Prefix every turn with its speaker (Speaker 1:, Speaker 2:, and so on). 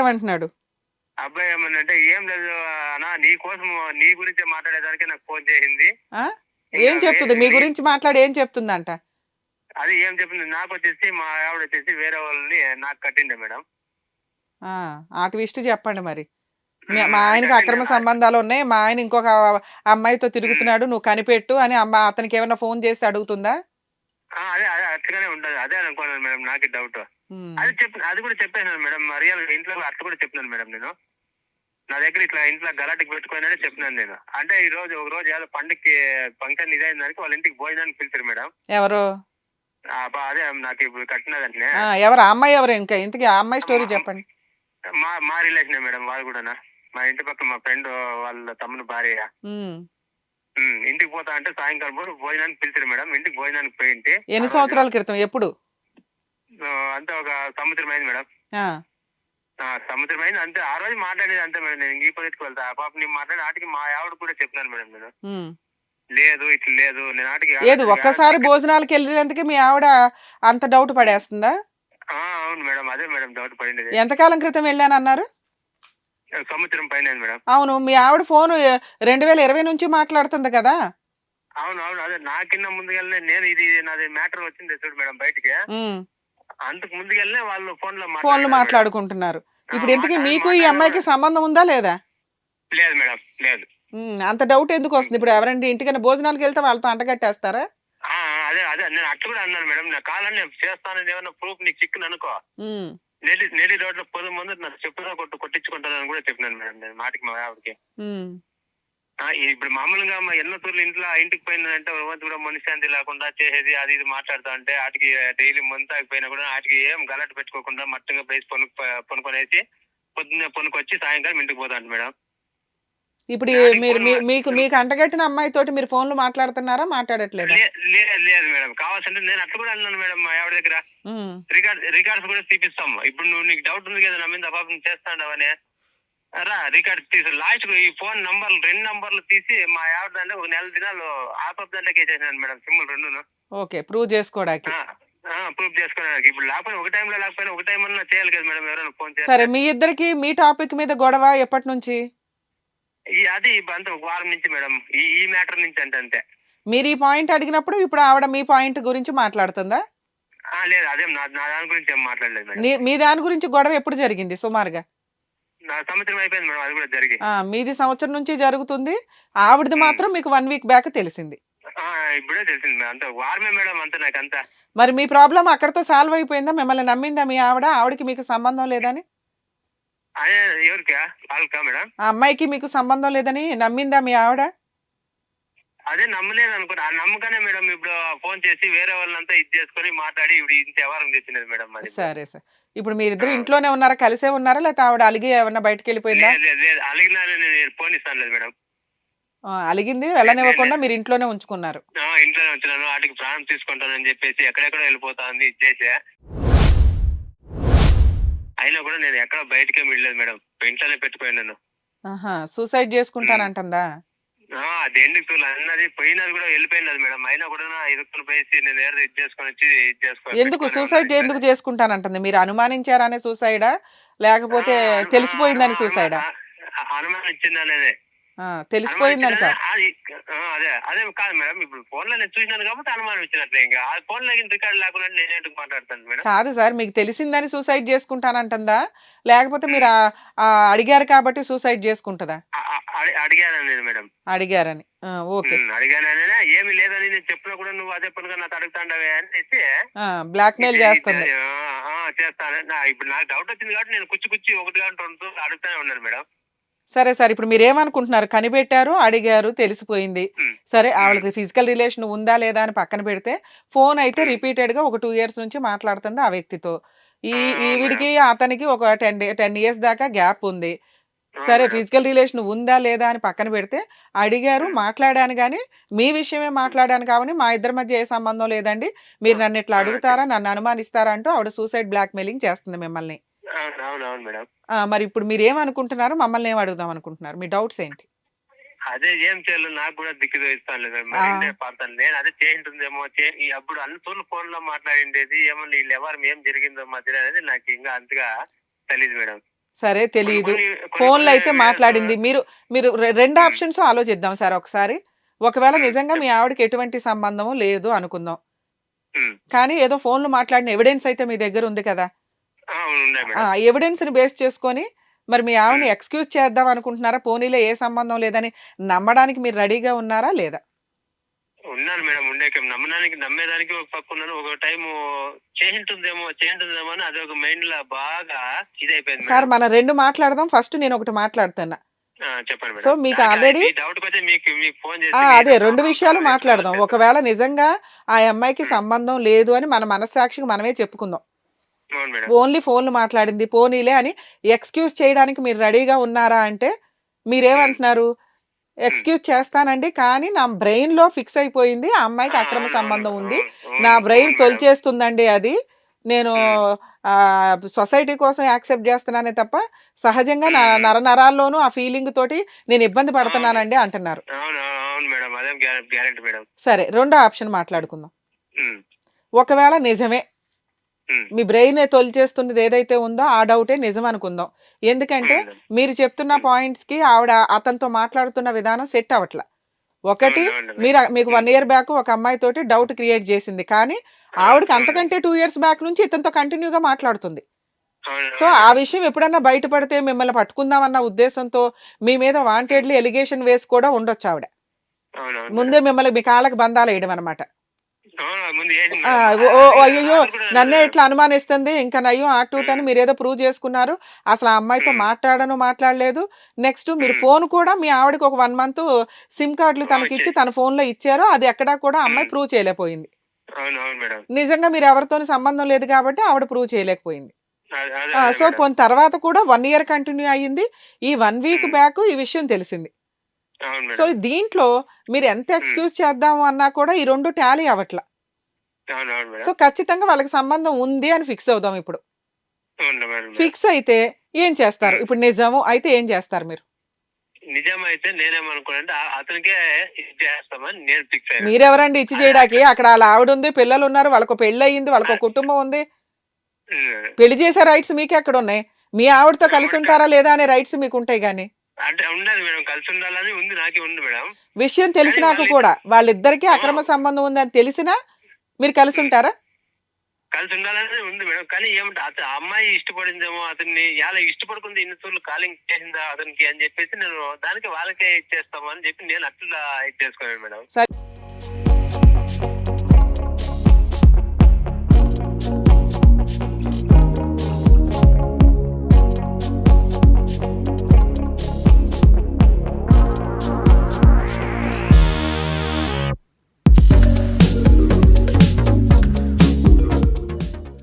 Speaker 1: ఏమంటున్నాడు
Speaker 2: అబ్బాయి ఏమన్నంటే ఏం లేదు అన్నా నీ కోసం నీ గురించి మాట్లాడేదానికి నాకు ఫోన్ చేసింది.
Speaker 1: ఆ? ఏం చెప్తుంది? మీ గురించి మాట్లాడి ఏం చెప్తుందంట?
Speaker 2: అది ఏం చెప్పింది నాకు వచ్చేసి మా ఆవిడ వచ్చేసి వేరే వాళ్ళని నాకు కట్టిండే మేడం.
Speaker 1: ఆ, ఆ ట్విస్ట్ చెప్పండి మరి. మీ- మా ఆయనకి అక్రమ సంబంధాలు ఉన్నాయి. మా ఆయన ఇంకొక అమ్మాయితో తిరుగుతున్నాడు. నువ్వు కనిపెట్టు అని అమ్మ అతనికి ఏమైనా ఫోన్ చేసి అడుగుతుందా?
Speaker 2: ఆ, అదే అదే అట్లనే ఉంటది. అదే అనుకున్నాను మేడం నాకు డౌట్. అది చెప్పి అది కూడా చెప్పేసాను మేడం. రియల్ ఇంట్లో అట్లా కూడా చెప్పినాను మేడం నేను. నా దగ్గర ఇట్లా ఇంట్లో గలాటికి పెట్టుకున్నానే చెప్పినాను నేను. అంటే ఈ రోజు ఒక రోజు ఏదో పండుగకి ఫంక్షన్ దానికి వాళ్ళ ఇంటికి భోజనానికి పిలిచారు మేడం.
Speaker 1: ఎవరు?
Speaker 2: అదే నాకు ఇప్పుడు కట్టినదంటే
Speaker 1: ఎవరు? అమ్మాయి ఎవరు ఇంకా? ఇంతకీ ఆ అమ్మాయి స్టోరీ చెప్పండి.
Speaker 2: మా మా రిలేషన్ మేడం వాళ్ళు కూడానా. మా ఇంటి పక్క మా ఫ్రెండ్ వాళ్ళ తమ్ముని భార్య.
Speaker 1: ఉమ్.
Speaker 2: ఉమ్, ఇంటికి పోతా అంటే సాయంకాలం భోజనానికి పిలిచారు మేడం. ఇంటికి భోజనానికి పోయింటి.
Speaker 1: ఎన్ని సంవత్సరాల క్రితం? ఎప్పుడు?
Speaker 2: అంతే ఒక సంవత్సరం అయింది మేడం. సంవత్సరం అయింది. అంతే ఆ రోజు మాట్లాడేది అంతే మేడం. నేను ఈ పొలిటికి వెళ్తా. ఆ పాప నేను మాట్లాడి ఆటికి మా ఆవిడ కూడా చెప్పినాను మేడం నేను. లేదు ఇట్లా లేదు. నేను ఆటికి
Speaker 1: ఏది ఒక్కసారి భోజనాలకు వెళ్ళినందుకే మీ ఆవిడ అంత డౌట్ పడేస్తుందా?
Speaker 2: ఆ, అవును మేడం. అదే మేడం డౌట్ పడింది.
Speaker 1: ఎంతకాలం క్రితం వెళ్ళానన్నారు
Speaker 2: సంవత్సరం పైన అయింది మేడం.
Speaker 1: అవును మీ ఆవిడ ఫోన్ రెండు వేల ఇరవై నుంచి మాట్లాడుతుంది కదా?
Speaker 2: అవును అవును. అదే నాకిన్న ముందుకెళ్ళిన నేను ఇది నాది మ్యాటర్ వచ్చింది చూడు మేడం బయటికి. అంతకు ముందుకెళ్ళిన వాళ్ళు ఫోన్లో
Speaker 1: ఫోన్లు మాట్లాడుకుంటున్నారు. ఇప్పుడు ఇంతకీ మీకు ఈ అమ్మాయికి సంబంధం ఉందా లేదా?
Speaker 2: లేదు మేడం లేదు.
Speaker 1: అంత డౌట్ ఎందుకు వస్తుంది? ఇప్పుడు ఎవరంటే ఇంటికైనా భోజనాలకు వెళ్తే వాళ్ళతో అంటగట్టేస్తారా
Speaker 2: ఆ, అదే అదే నేను అట్లా కూడా అన్నాను మేడం. నా కాలని నేను చేస్తానని ఏమన్నా ప్రూఫ్ నీకు చిక్కును అనుకో నేటి నేటి రోడ్లో పొద్దు ముందు నాకు చెప్పుదా కొట్టు కొట్టించుకుంటానని కూడా చెప్పినాను మేడం నేను మాటికి మా ఆవిడకి. ఇప్పుడు మామూలుగా మా ఎన్నో తూర్లు ఇంట్లో ఇంటికి పోయిందంటే వంతు కూడా మనశ్శాంతి లేకుండా చేసేది అది ఇది మాట్లాడుతా అంటే వాటికి డైలీ మంత్ ఆగిపోయినా కూడా వాటికి ఏం గలట్ పెట్టుకోకుండా మట్టంగా బేసి పొను పొనుకొనేసి పొద్దున్నే పొనుకొచ్చి సాయంకాలం ఇంటికి పోతాంట మేడం.
Speaker 1: ఇప్పుడు మీరు మీకు మీకు అంటగట్టిన అమ్మాయి తోటి మీరు ఫోన్లు మాట్లాడుతున్నారా? మాట్లాడట్లేదా?
Speaker 2: లేదు మేడం. కావాల్సింటే నేను అట్లా కూడా అన్నాను మేడం మా ఆవిడ దగ్గర.
Speaker 1: ఉమ్,
Speaker 2: రికార్డ్ రికార్డ్స్ కూడా తీపిస్తాం ఇప్పుడు నువ్వు నీకు డౌట్ ఉంది కదా నా మీద పాపం చేస్తాడవని. రా రికార్డ్ తీసి. లాస్ట్ ఈ ఫోన్ నంబర్లు రెండు నంబర్లు తీసి మా ఆవిడ దాంట్లో ఒక నెల దినాలు ఆపప్ దాంట్లోకి వేసేసినాను మేడం సిమ్ములు రెండును.
Speaker 1: ఓకే ప్రూవ్ చేసుకోవడానికి.
Speaker 2: ప్రూఫ్ చేసుకోవడానికి. ఇప్పుడు లేకపోతే ఒక టైంలో లేకపోయినా ఒక టైం అన్నా చేయాలి కదా మేడం ఎవరైనా ఫోన్ చేస్తే.
Speaker 1: సరే మీ ఇద్దరికి మీ టాపిక్ మీద గొడవ ఎప్పటి నుంచి?
Speaker 2: ఈ అది అంత ఒక వారం నుంచి మేడం. ఈ ఈ మ్యాటర్ నుంచి అంటే అంతే.
Speaker 1: మీరు ఈ పాయింట్ అడిగినప్పుడు ఇప్పుడు ఆవిడ మీ పాయింట్ గురించి మాట్లాడుతుందా?
Speaker 2: లేదు అదేం నా దాని గురించి ఏం మాట్లాడలేదు
Speaker 1: మీ దాని గురించి గొడవ ఎప్పుడు జరిగింది సుమారుగా?
Speaker 2: సంవత్సరం అయిపోయింది మేడం అది కూడా జరిగి.
Speaker 1: ఆ, మీది సంవత్సరం నుంచి జరుగుతుంది. ఆవిడది మాత్రం మీకు వన్ వీక్ బ్యాక్ తెలిసింది.
Speaker 2: ఆ, ఇప్పుడే తెలిసింది మేడం. అంత వారమే మేడం అంతా నాకు అంతా.
Speaker 1: మరి మీ ప్రాబ్లం అక్కడతో సాల్వ్ అయిపోయిందా? మిమ్మల్ని నమ్మిందా మీ ఆవిడ? ఆవిడకి మీకు సంబంధం లేదని?
Speaker 2: అదే ఎవరికా? వాళ్ళకా మేడం?
Speaker 1: ఆ అమ్మాయికి మీకు సంబంధం లేదని నమ్మిందా మీ ఆవిడ?
Speaker 2: అదే నమ్మలేదు అనుకున్నా. ఆ నమ్మకానే మేడం ఇప్పుడు ఫోన్ చేసి వేరే వాళ్ళంతా ఇది చేసుకొని మాట్లాడి ఇప్పుడు ఇంత వ్యవహారం తెచ్చినది మేడం మరి.
Speaker 1: సరే సార్. ఇప్పుడు మీరిద్దరు ఇంట్లోనే ఉన్నారా? కలిసే ఉన్నారా? లేకపోతే ఆవిడ అలిగి ఏమన్నా బయటకు వెళ్ళిపోయిందా
Speaker 2: మేడం.
Speaker 1: ఆ, అలిగింది వెళ్ళనివ్వకుండా మీరు ఇంట్లోనే ఉంచుకున్నారు.
Speaker 2: ఇంట్లోనే వచ్చినాను వాటికి ప్రాణం తీసుకుంటానని చెప్పేసి ఎక్కడెక్కడో వెళ్ళిపోతాంది ఇచ్చేసి. అయినా కూడా నేను ఎక్కడ బయటకే వెళ్ళలేదు మేడం. ఇంట్లోనే
Speaker 1: ఆహా సూసైడ్ చేసుకుంటానంటుందా?
Speaker 2: ఆ, అది ఎందుకు అన్నది పోయినది కూడా వెళ్ళిపోయినది మేడం. అయినా కూడా నా ఇరుక్కుని పోయేసి నేను ఏదో ఇది చేసుకొని వచ్చి ఇది చేసుకో
Speaker 1: ఎందుకు సూసైడ్. ఎందుకు చేసుకుంటానంటుంది? మీరు అనుమానించారనే సూసైడా లేకపోతే తెలిసిపోయిందని సూసైడా
Speaker 2: ఆ,
Speaker 1: కాదు
Speaker 2: అది అదే కాదు మేడం. ఇప్పుడు ఫోన్లో నేను చూసినాను కాబట్టి అనుమానం ఇచ్చినట్లే ఇంకా. ఆ ఫోన్లో రికార్డ్ లేకుండా నేను ఎందుకు మాట్లాడతాను మేడం?
Speaker 1: కాదు సార్ మీకు తెలిసిందని సూసైడ్ చేసుకుంటానంటుందా? లేకపోతే మీరు అడిగారు కాబట్టి సూసైడ్ చేసుకుంటుందా?
Speaker 2: ఆ, ఆ, అడి- అడిగాను నేను మేడం.
Speaker 1: అడిగారని. ఓకే.
Speaker 2: అడిగాననే ఏమి లేదని నేను చెప్పినా కూడా నువ్వు అదే పనిగా నాకు అడుగుతాండవే అనేసి
Speaker 1: బ్లాక్ మెయిల్
Speaker 2: చేస్తాను. నా- ఇప్పుడు నాకు డౌట్ వచ్చింది కాబట్టి నేను కుచ్చి కుచ్చి ఒకటి గంట రెండు అడుగుతానే ఉన్నాను మేడం.
Speaker 1: సరే సార్ ఇప్పుడు మీరు ఏమనుకుంటున్నారు కనిపెట్టారు అడిగారు తెలిసిపోయింది. సరే ఆవిడకి ఫిజికల్ రిలేషన్ ఉందా లేదా అని పక్కన పెడితే ఫోన్ అయితే. రిపీటెడ్గా ఒక టూ ఇయర్స్ నుంచి మాట్లాడుతుంది ఆ వ్యక్తితో. ఈ ఈవిడికి అతనికి ఒక టెన్ టెన్ ఇయర్స్ దాకా గ్యాప్ ఉంది. సరే. ఫిజికల్ రిలేషన్ ఉందా లేదా అని పక్కన పెడితే అడిగారు. మాట్లాడాను కానీ మీ విషయమే మాట్లాడాను కాబట్టి మా ఇద్దరి మధ్య ఏ సంబంధం లేదండి. మీరు నన్ను ఇట్లా అడుగుతారా నన్ను అనుమానిస్తారా అంటూ ఆవిడ సూసైడ్ బ్లాక్ మెయిలింగ్ చేస్తుంది మిమ్మల్ని.
Speaker 2: అవును అవును అవును మేడం.
Speaker 1: మరి ఇప్పుడు మీరు ఏమనుకుంటున్నారు మమ్మల్ని ఏం అడుగుదాం అనుకుంటున్నారు? మీ డౌట్స్ ఏంటి?
Speaker 2: అదే ఏం చేయాలో నాకు కూడా దిక్కు. రెండే పాడతాను నేను అదే చేయింటుందేమో అప్పుడు అన్ని తోళ్ళు ఫోన్లో మాట్లాడిండేది ఏమో వీళ్ళు ఎవరు ఏం జరిగిందో మధ్య అనేది నాకు ఇంకా అంతగా తెలియదు మేడం.
Speaker 1: సరే తెలియదు
Speaker 2: కొన్ని-
Speaker 1: ఫోన్లో అయితే మాట్లాడింది. మీరు మీరు రెండు. ఆప్షన్స్ ఆలోచిద్దాం సార్ ఒకసారి. ఒకవేళ. నిజంగా మీ ఆవిడకి ఎటువంటి సంబంధము లేదు అనుకుందాం. కానీ ఏదో ఫోన్లో మాట్లాడిన ఎవిడెన్స్ అయితే మీ దగ్గర ఉంది కదా. ఎవిడెన్స్ని బేస్ చేసుకొని మరి మీ ఆవిడని. ఎక్స్క్యూజ్ చేద్దాం అనుకుంటున్నారా? పోనీలో ఏ సంబంధం లేదని నమ్మడానికి మీరు రెడీగా ఉన్నారా లేదా?
Speaker 2: ఉన్నాను మేడం ఉండే నమ్మడానికి నమ్మేదానికి ఒక పక్క ఉన్నాను. ఒక టైం చేయింటుందేమో చేయింటుందేమో అని అది ఒక మైండ్లో బాగా ఇదైపోయింది
Speaker 1: సార్. మన రెండు మాట్లాడదాం. ఫస్ట్ నేను ఒకటి మాట్లాడుతున్నా.
Speaker 2: చెప్పండి
Speaker 1: సో మీకు already-
Speaker 2: డౌట్ అయితే మీకు మీకు ఫోన్ చేసి
Speaker 1: ఆ,
Speaker 2: మీరు
Speaker 1: అదే రెండు విషయాలు మాట్లాడదాం. ఒకవేళ నిజంగా ఆ అమ్మాయికి సంబంధం లేదు అని మన మనస్సాక్షికి మనమే చెప్పుకుందాం. ఓన్లీ ఫోన్లు మాట్లాడింది. పోనీలే అని ఎక్స్క్యూజ్ చేయడానికి మీరు రెడీగా ఉన్నారా అంటే మీరేమంటున్నారు? ఎక్స్క్యూజ్ చేస్తానండి కానీ నా బ్రెయిన్లో ఫిక్స్ అయిపోయింది. ఆ అమ్మాయికి అక్రమ సంబంధం ఉంది. నా బ్రెయిన్. తొలిచేస్తుందండి అది. నేను సొసైటీ కోసం యాక్సెప్ట్ చేస్తున్నానే తప్ప సహజంగా నా. నర నరాల్లోనూ ఆ ఫీలింగ్ తోటి నేను ఇబ్బంది పడుతున్నానండి అంటున్నారు. సరే రెండో ఆప్షన్ మాట్లాడుకుందాం. ఒకవేళ నిజమే మీ బ్రెయిన్ తొలిచేస్తున్నది ఏదైతే ఉందో ఆ డౌటే నిజం అనుకుందాం. ఎందుకంటే. మీరు చెప్తున్న. పాయింట్స్కి ఆవిడ అతనితో మాట్లాడుతున్న విధానం సెట్ అవ్వట్ల. ఒకటి. మీరు మీకు వన్ ఇయర్ బ్యాక్ ఒక అమ్మాయి తోటి డౌట్ క్రియేట్ చేసింది. కానీ ఆవిడకి అంతకంటే టూ ఇయర్స్ బ్యాక్ నుంచి ఇతనితో కంటిన్యూగా మాట్లాడుతుంది. సో ఆ. విషయం ఎప్పుడన్నా బయటపడితే మిమ్మల్ని పట్టుకుందామన్న ఉద్దేశంతో మీ మీద వాంటెడ్లీ ఎలిగేషన్ వేసి కూడా ఉండొచ్చు ఆవిడ. ముందే మిమ్మల్ని మీ కాళ్ళకి బంధాలు వేయడం అనమాట ఆ,
Speaker 2: కూడా-
Speaker 1: నన్నే ఇట్లా అనుమానిస్తుంది ఇంకా నయ్యం అటు ఇటు అని
Speaker 2: మ్మ్.
Speaker 1: మీరు ఏదో ప్రూవ్ చేసుకున్నారు అసలు ఆ అమ్మాయితో
Speaker 2: మ్మ్.
Speaker 1: మాట్లాడను మాట్లాడలేదు నెక్స్ట్ మీరు. ఫోన్ కూడా మీ ఆవిడకి ఒక వన్ మంత్ సిమ్ కార్డులు
Speaker 2: ఆ,
Speaker 1: తనకి ఇచ్చి. తన ఫోన్లో ఇచ్చారు అది ఎక్కడా కూడా అమ్మాయి
Speaker 2: మ్మ్.
Speaker 1: ప్రూవ్ చేయలేకపోయింది నిజంగా మీరు ఎవరితో సంబంధం లేదు కాబట్టి ఆవిడ ప్రూవ్ చేయలేకపోయింది ఆ, సో. కొన్ని తర్వాత కూడా వన్ ఇయర్ కంటిన్యూ అయ్యింది ఈ వన్ వీక్. బ్యాక్ ఈ విషయం తెలిసింది సో దీంట్లో మీరు ఎంత ఎక్స్క్యూజ్ చేద్దాము అన్నా కూడా ఈ రెండు టాలీ
Speaker 2: అవును
Speaker 1: సో ఖచ్చితంగా వాళ్ళకి సంబంధం ఉంది అని ఫిక్స్ అవుదాం ఇప్పుడు. ఫిక్స్ అయితే ఏం చేస్తారు. ఇప్పుడు నిజము అయితే ఏం చేస్తారు మీరు?
Speaker 2: నేనేమనుకున్నానంటే అతనికే చేస్తామని నేను ఫిక్స్ అయ్యాను
Speaker 1: మీరెవరండి ఇచ్చి చేయడానికి? అక్కడ వాళ్ళ ఆవిడ ఉంది పిల్లలు ఉన్నారు వాళ్ళకు పెళ్ళి అయ్యింది వాళ్ళకు కుటుంబం ఉంది. పెళ్ళి చేసే రైట్స్ మీకు ఎక్కడ ఉన్నాయి. మీ ఆవిడతో కలిసి ఉంటారా లేదా అనే రైట్స్ మీకు ఉంటాయి కానీ.
Speaker 2: అంటే ఉండదు మేడం కలిసి ఉండాలని ఉంది నాకే ఉంది మేడం.
Speaker 1: విషయం తెలిసినాక కూడా వాళ్ళిద్దరికి. అక్రమ సంబంధం ఉంది అని తెలిసినా మీరు కలిసి ఉంటారా
Speaker 2: కలిసి ఉండాలని ఉంది మేడం. కానీ ఏమంటే అతను అమ్మాయి ఇష్టపడిందేమో అతన్ని ఎలా ఇష్టపడుకుంది ఇన్ని సార్లు కాలింగ్ చేసిందా అతనికి అని చెప్పేసి నేను దానికి వాళ్ళకే ఇచ్చేస్తామని చెప్పి నేను అట్లా ఇచ్చేసుకోను మేడం.